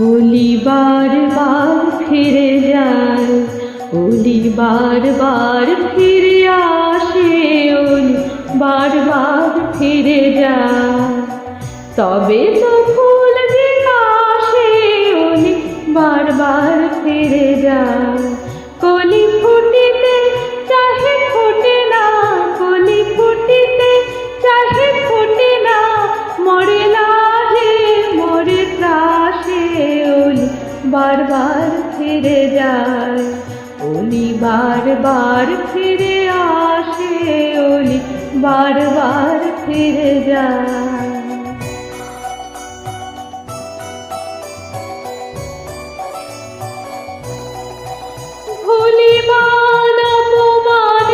অলি বারবার ফিরে যায় অলি বারবার ফিরে আসে অলি বারবার ফিরে যায়। তবে তো ফুল বিকাশে অলি বারবার ফিরে বারবার ফিরে যায়। ওলি বারবার ফিরে আসে ওলি বারবার ফিরে যায়। ভুলিবার অপমান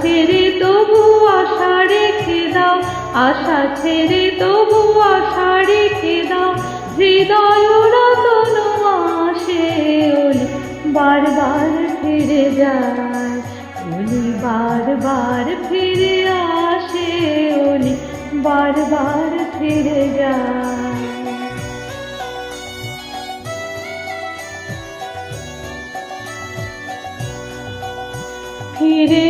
ছেড়ে তবু আশা রেখে দাও। আশা ছেড়ে তবু আশা রেখে দাও। হৃদয় রতন আসে ওলি বারবার ফিরে যায়। ওলি বারবার ফিরে আসে ওলি বারবার ফিরে যায়। ফিরে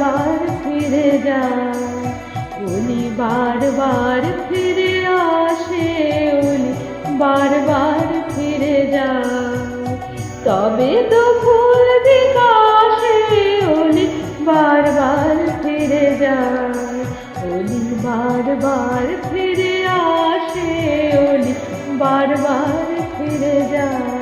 বারবার ফিরে যায়। ওলি বারবার ফিরে আসে ওলি বারবার ফিরে যায়। তবে তো ফুল বিকাশে ওলি বারবার ফিরে যায়। ওলি বারবার ফিরে আসে ওলি বারবার ফিরে যায়।